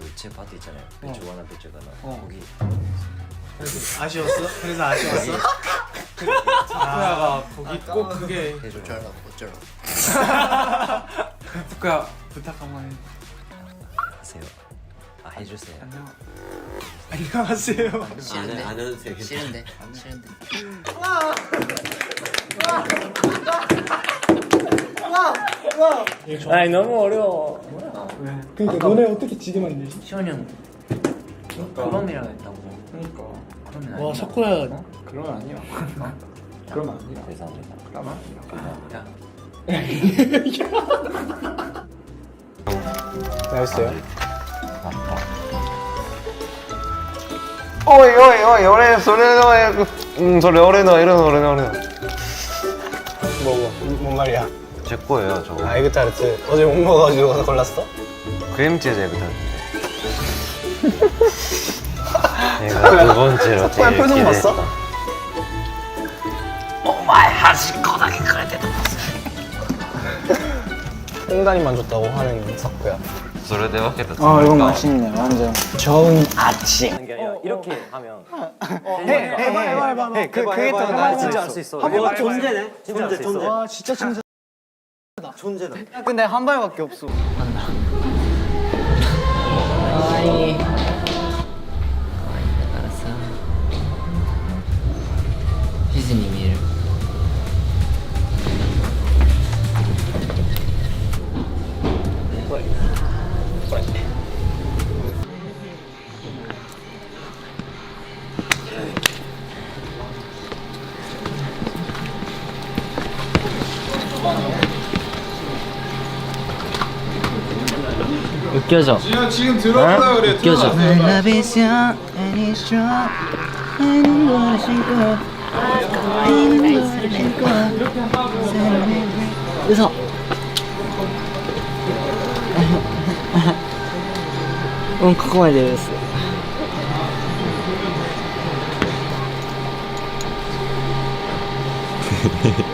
그 제 파트 있잖아요. 배추 하나 배추가 나. 거기 아쉬웠어? 그래서 아쉬웠어? 푸쿠야가 거기 꼭 그게 해줘. 어쩌라 어쩌라 푸쿠야 부탁 한번 해. 하세요. 아 해주세요. 안녕. 안녕하세요 안, 안 해도 되겠다. 싫은데 싫은데 아니 너무 어려워. 그러니까 너네 어떻게 지게 만들지? 시원이 형 그럼이라고 했다고. 그러니까. 그러면 와 아니야. 사쿠야. 그러면 아니야. 그러면 아니야. 죄송합니다. 그러면 야. 나였어요? おいおいおい俺それのうんそれ俺の俺の俺の俺の 뭐, 뭐, 뭔 말이야? 제 거예요 저거. 아 에그타르트 어제 못 먹어가지고 가서 골랐어? 크림치즈 에그타르트. 얘가 두 번째로 사쿠야 제일 표정 기대했다. 봤어? 홍단이만 줬다고 하는 사쿠야 それで分けたつ 아 もり 이건 か 맛있네 완전 좋은 아침 게 아니라 이렇게 하면 해봐 해봐 해봐 그 그게 더 나아 진짜 할 수 있어. 한번 존재네. 진짜 할수 있어. 와 진짜 진짜 존재다. 근데 한 발밖에 없어 かわ 웃겨져. 지현 지금 들어보라 어? 그래. 웃겨져. 웃어. 응, 그거만 내렸어. Hehehe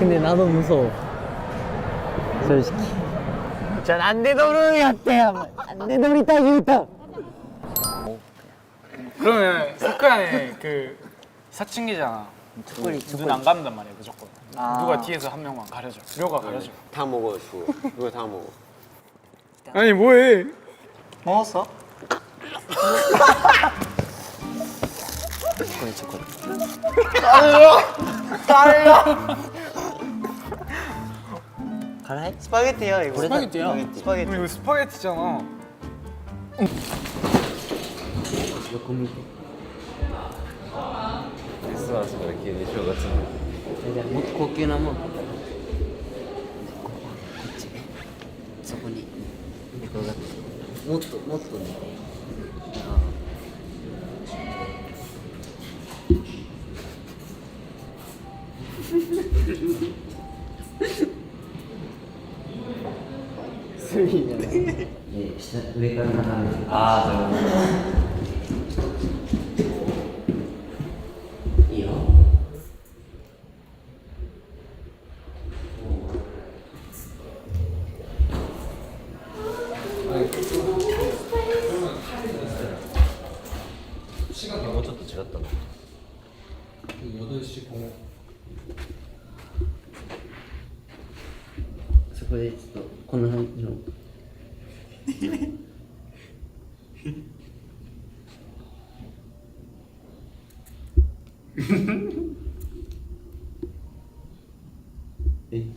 근데 나도 무서워. 솔직히. 전 안대도르였대요. 안대도르 딱 유타. 그러면 석간에 그 사춘기잖아. 그 눈안 감단 말이야 무조건. 아. 누가 뒤에서 한 명만 가려줘. 료가 네. 가려줘. 다 먹어 주고. 그거 다 먹어. 아니 뭐해? 먹었어? 초콜릿 초콜릿. 딸려. 딸려. 辛い？スパゲッティやスパゲティやスパゲッティ。スパゲティじゃな、うん、て急に正月もっと高級なもんこっちそこにもっともっとねああーじゃない。え下上から眺めてああそう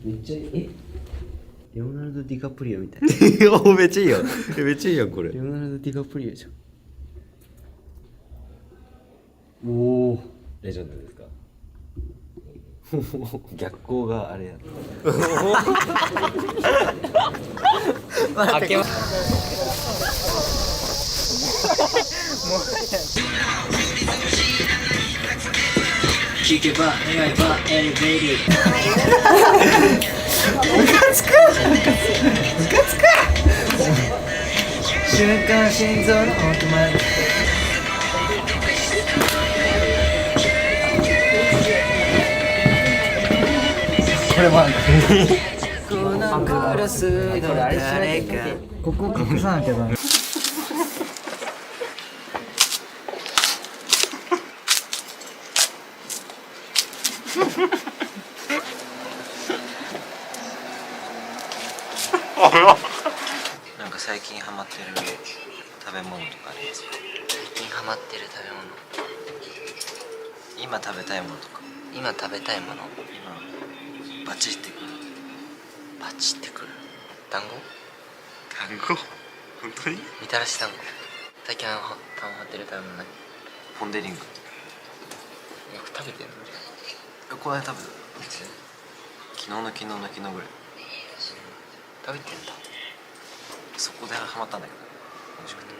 めっちゃえ？レオナルド・ディカプリオみたい。な おめっちゃいいよ。めっちゃいいやんこれ。レオナルド・ディカプリオじゃんレジェンドですか？逆光があれや 聞けば願えばエレベーター瞬間心臓の奥まで。これもあるこのクラスの誰かここ隠さなきゃダメなんか最近ハマってる食べ物とかありますか最近ハマってる食べ物今食べたいものとか今食べたいもの今バチってくるパチってくる団子単語本当に？みたらし団子。最近ハマってる食べ物。何ポン・デ・リング。よく食べてるの？この間食べた。昨日の昨日の昨日ぐらい。食べてんだ。そこでハマったんだけど。美味しくて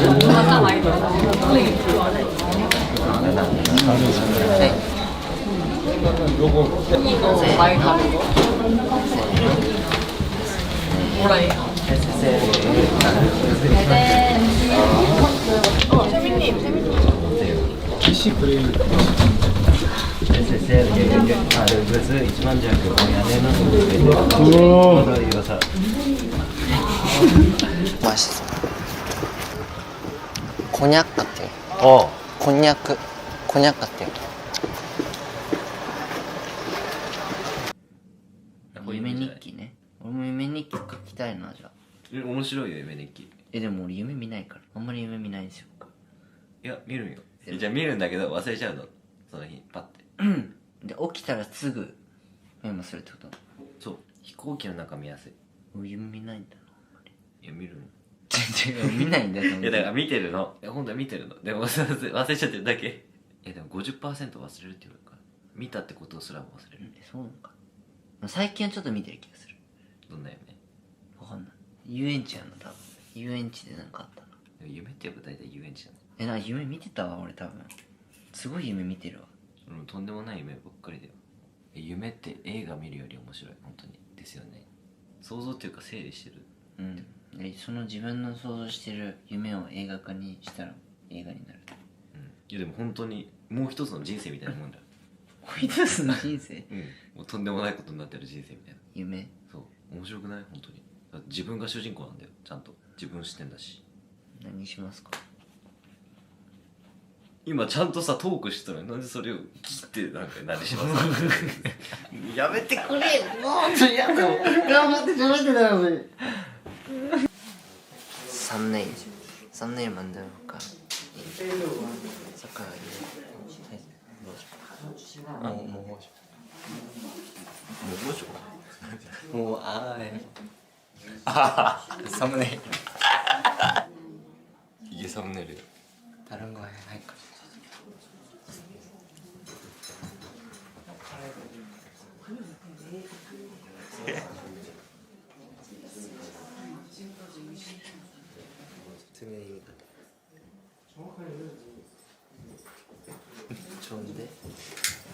음. 음. 음. 맛있어. こにゃっかっていう。おこんにゃくこにゃっかっていう。夢日記ね。俺も夢日記書きたいなじゃあ。面白いよ夢日記。えでも俺夢見ないから。あんまり夢見ないんですよ。いや見るんよじゃあ見るんだけど忘れちゃうの。その日パッて。で起きたらすぐメモするってこと？そう。飛行機の中見やすい。俺夢見ないんだいや見るの見ないんだと思う。いやだから見てるの。いや本当は見てるの。でも 忘れちゃってるだけ。いやでも50%忘れるっていうか見たってことすらも忘れる。えそうなのか。最近はちょっと見てる気がする。どんな夢？わかんない。遊園地やな多分。遊園地でなんかあったなでも夢ってやっぱ大体遊園地だね。えな夢見てたわ俺多分。すごい夢見てるわ。俺もとんでもない夢ばっかりだよ。え夢って映画見るより面白い。本当に。ですよね。想像っていうか整理してるうん。でその自分の想像してる夢を映画化にしたら映画になる。うん。いやでも本当にもう一つの人生みたいなもんだ。よこいつの人生？うん。もうとんでもないことになってる人生みたいな。夢？そう。面白くない？本当に。自分が主人公なんだよ。ちゃんと。自分視点だし。何しますか？今ちゃんとさトークしてたのになんでそれを切ってなんか何します やめてくれサムネイ 썸네일 썸네일 만들어 볼까? 잠깐 이거 아, 먹어 줘. 먹어 줘. 뭐 아. 예. 아, 썸네일. 이게 썸네일이야. 다른 거에 할 거.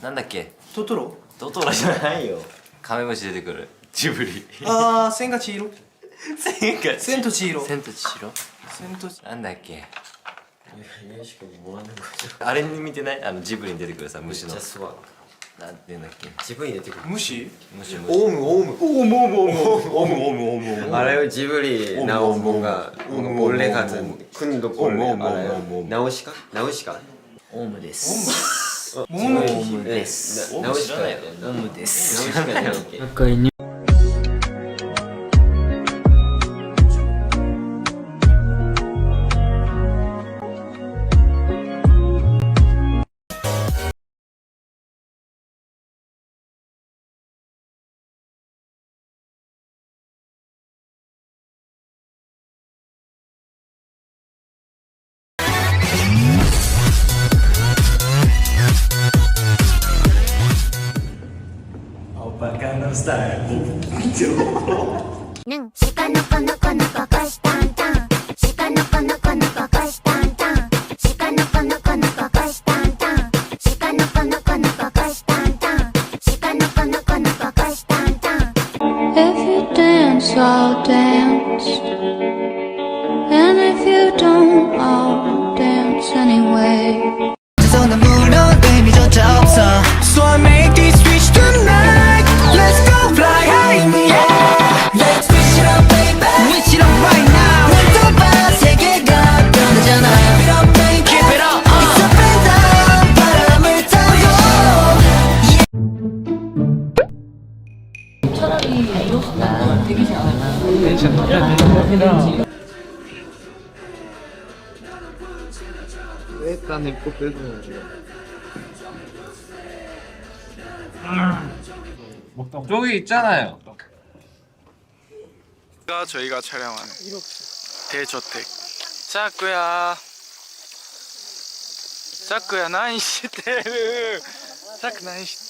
なんだっけ？トトロ？トトロじゃないよ。カメムシ出てくる。ジブリ。ああ千が千尋。千が千と千尋。千と千尋？千と千なんだっけ？あれに見てない？あのジブリに出てくるさ虫の。なんていうんだっけ？ジブリに出てくる。虫？虫虫。オウムオウム。オウムオウムオウムオウムオウムオウム。あれをジブリナオモがおルレおズンクンドコルレおれナウおカナウシカオウムですです。モムです。ムスタイル。なん、しかのこのこのここした。 저기 있잖아요. 가 저희가 촬영하는 대저택. 자꾸야. 자꾸야 나이 시대를. 자꾸 나이 시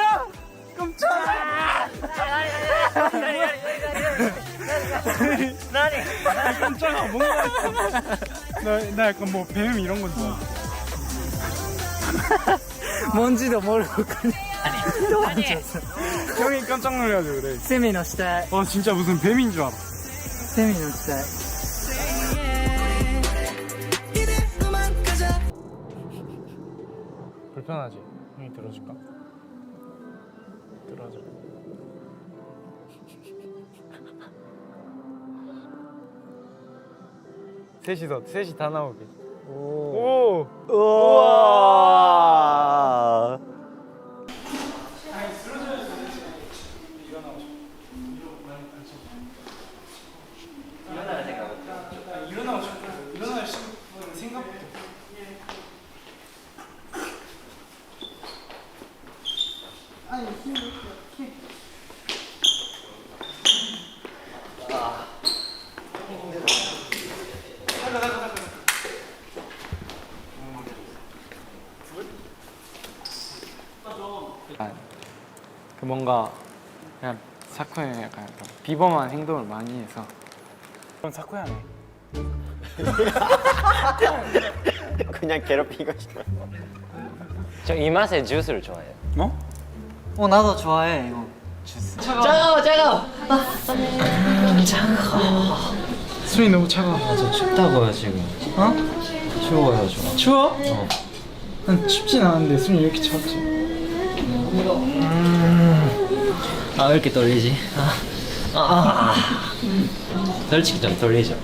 깜짝아 뭔가 나, 나 약간 뭐 뱀 이런 건 좋아 뭔지도 모르고 그냥 형이 깜짝 놀래가지고 그래 セミの死体 와 진짜 무슨 뱀인 줄 알아 セミの死体 불편하지? 형이 들어줄까? 들어줘 셋이서 셋이 다 나오게. 오, 우와 일어나고 싶은 생각부터 그 뭔가 그냥 사쿠야 약간 좀 비범한 행동을 많이 해서. 그럼 사쿠야네. 그냥 괴롭히고 싶어 저 이 맛에 주스를 좋아해요. 어? 어 나도 좋아해 이거. 주스. 술이 너무 차가워. 춥다고요 지금. 어? 추워요 저. 추워? 난 춥진 않은데 술이 왜 이렇게 차갑지? 아 왜 이렇게 떨리지? 아, 아, 아. 솔직히 좀 떨리죠.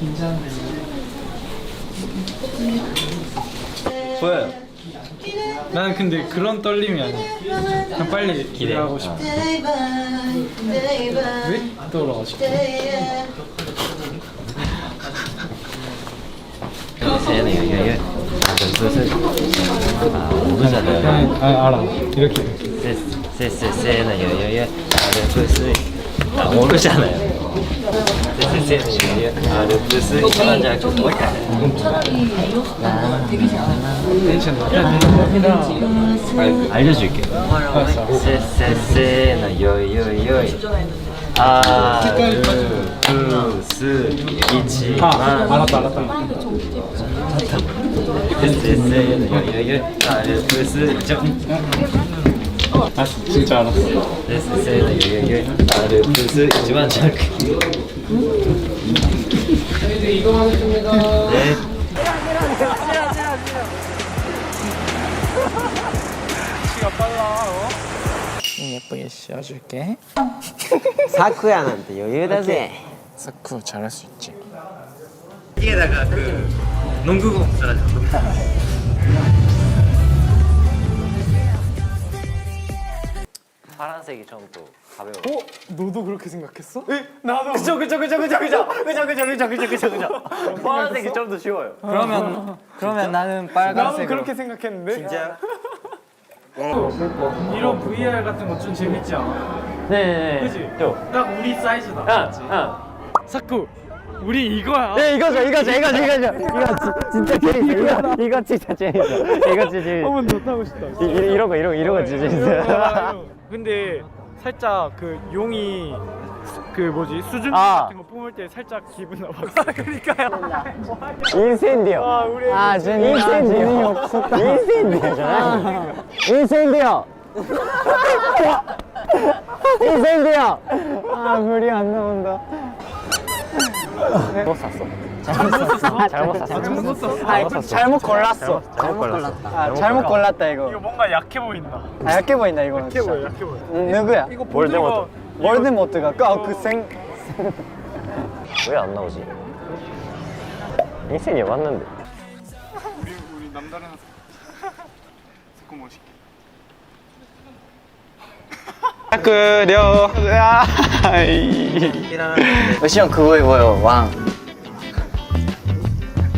보여요 나는 근데 그런 떨림이 아니야. 그냥 빨리 기대하고 싶어. 왜 돌아가고? 세는 여유 무슨 아 모르잖아요. 아 알아. 이렇게. 세 세세는 여유 아 모르잖아요 아르프스 천안장 알려줄게 세세세는 여유여유 아르프스 이치만 아 알았다 알았다 세세세는 여유여유 아르프스 좀 아 진짜 알았어 네. 예쁘게 씌워줄게. 사쿠야한테 여유だぜ 사쿠 잘할 수 있지. 뒤에다가 그 농구공 써가지고 파란색이 좀더 가벼워. 어? 너도 그렇게 생각했어? 나도. 그죠 그죠 그죠 그죠 그죠 그죠 그죠 그죠 그죠 그죠 그죠. 파란색이 좀 더 쉬워요. 그러면 그러면 나는 나도 빨간색으로 그렇게 생각했는데. 진짜요? 이런 VR 같은 거 좀 재밌지 않아? 네네 그지? 딱 우리 사이즈다. 맞지? 사쿠, 우리 이거야. 네 이거죠 이거죠 이거죠 이거죠 이거 지- 진짜 재밌어 이거 이거 진짜 재밌어 이거 진짜 재밌어 한번 더 타고 싶다. 이- 이- 이런 거 이런 거 이런 거 진짜 재밌어 근데 살짝 그 용이 그 뭐지? 수준 아. 같은 거 뿜을 때 살짝 기분 나빴어. 그러니까요. 인센디오. 아 우리 아 준이 인센디오. 없었다. 인센디오잖아 인센디오. 인센디오. 아 물이 안 나온다. 잘못 샀어 잘못 샀어 잘못 샀어 잘못 샀어. 아, 잘못 골랐어 잘못 골랐다 아, 잘못 골랐다 이거 이거 뭔가 약해 보인다. 아 약해 보인다 이거는 약해 보여, 약해 보여. 응, 누구야? 이거 볼드모트. 볼드모트가 그생 왜 안 나오지? 인생이 왔는데. 우리 우리 남다른 사쿠 멋있게. 끓여 시험 그거 입어요 왕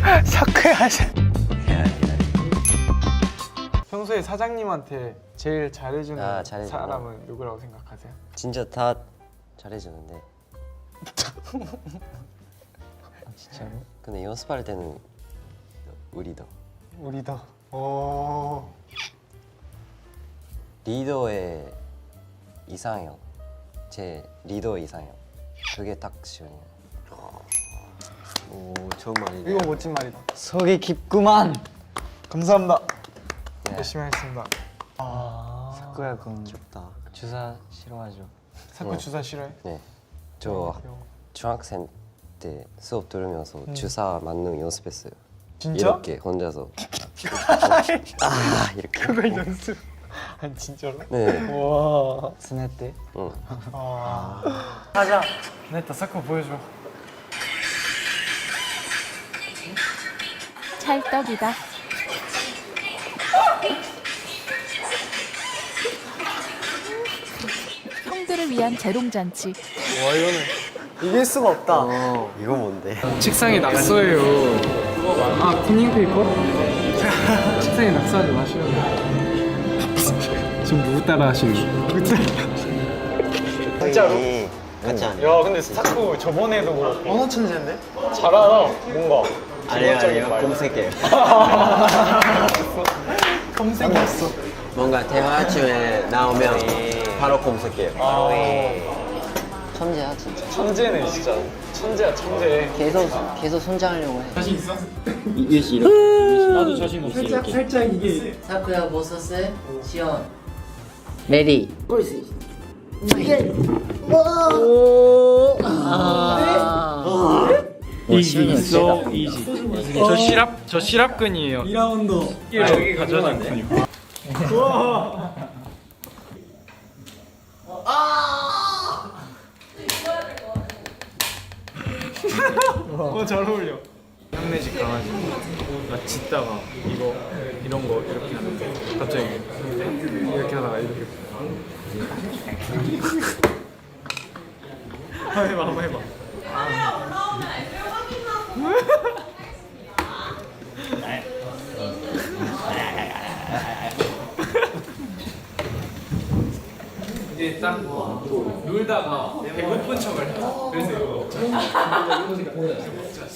평소에 사장님한테 제일 잘해주는 아, 잘해주는 사람은 누구라고 생각하세요? 진짜 다 잘해주는데. 진짜로? 근데 연습할 때는 우리도 우리다. 오. 리더의 이상형, 제 리더 이상형. 그게 딱 시원해요. 오, 좋은 말이네. 이거 멋진 말이다. 속이 깊구만 감사합니다. 네. 열심히 하겠습니다. 사쿠야 군 좋다. 주사 싫어하죠 사쿠 주사 싫어해? 네, 저 귀여워. 중학생 때 수업 들으면서 주사 맞는 연습했어요. 진짜? 이렇게 혼자서 아 이렇게. 그걸 연습. 아니 진짜로? 네. 와. 스네 때 응. 가자. 냈다 사쿠 보여줘. 찰떡이다. 형들을 위한 재롱잔치. 와 이거는 이길 수가 없다. 이거 뭔데? 책상에 낙서예요. 아 티닝 페이퍼? 책상에 낙서하지 마시오. 지금 누구 따라 하시는 거? 진짜로? 같이 안야 근데 사쿠 저번에도 그렇고 언어 천재인데? 잘 알아 뭔가 기본적인 말 검색해. 검색했어. 뭔가 대화 중에 나오면 바로 검색해요. 천재야 진짜. 천재네 진짜. 천재야 천재. 계속 계속 성장하려고 해. 자신 있어? 유시 나도 자신 없어 살짝 살짝 이게. 사쿠야 뭐 썼어? 시연 메리 이 지 있어? 이지 저 시랍 저 시랍근이에요. 2라운드. 여기 가져놨네 어잘 어울려. 형네 집 강아지. 나 짖다가 이거 이런 거 이렇게 하는데 갑자기 이렇게 하다가 이렇게. 한번 해봐 한번 해봐. 이 있다? 뭐 놀다가 배고픈 척을 그래서 이거 먹자.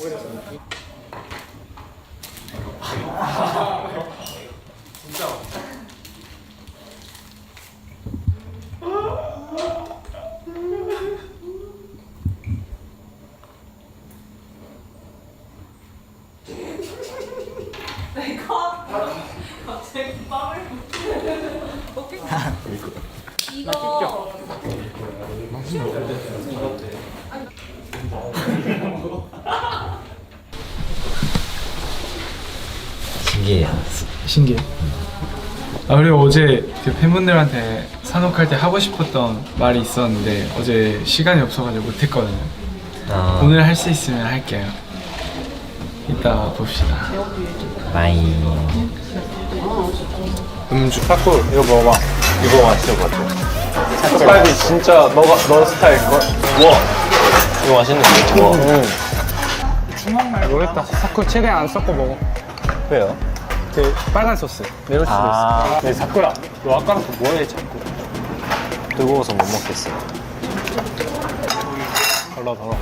이거 갑자기 빵을 신기해요. 신기해. 아 그리고 어제 그 팬분들한테 산옥할 때 하고 싶었던 말이 있었는데 어제 시간이 없어가지고 못했거든요. 아, 오늘 할 수 있으면 할게요. 이따 봅시다 바이 음주 팝콘 이거 먹어봐 이거 맛있을 것같 아 삭갈비 진짜 너가 너 스타일걸? 와. 이거 맛있는데? 와. 응. 모르겠다. 사쿠 최대한 안 섞어 먹어. 왜요? 그 빨간 소스. 내릴 수도 있어. 네 사쿠야 너 아까부터 뭐해 자꾸? 뜨거워서 못 먹겠어요 덜어 덜어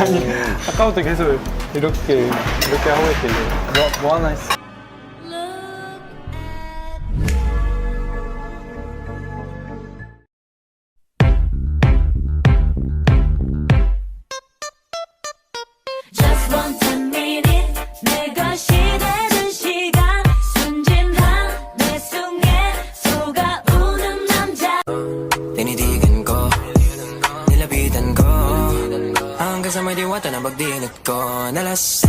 아니 아까부터 계속 이렇게 이렇게 하고 있길래 뭐, 뭐 하나 했어 on LSA.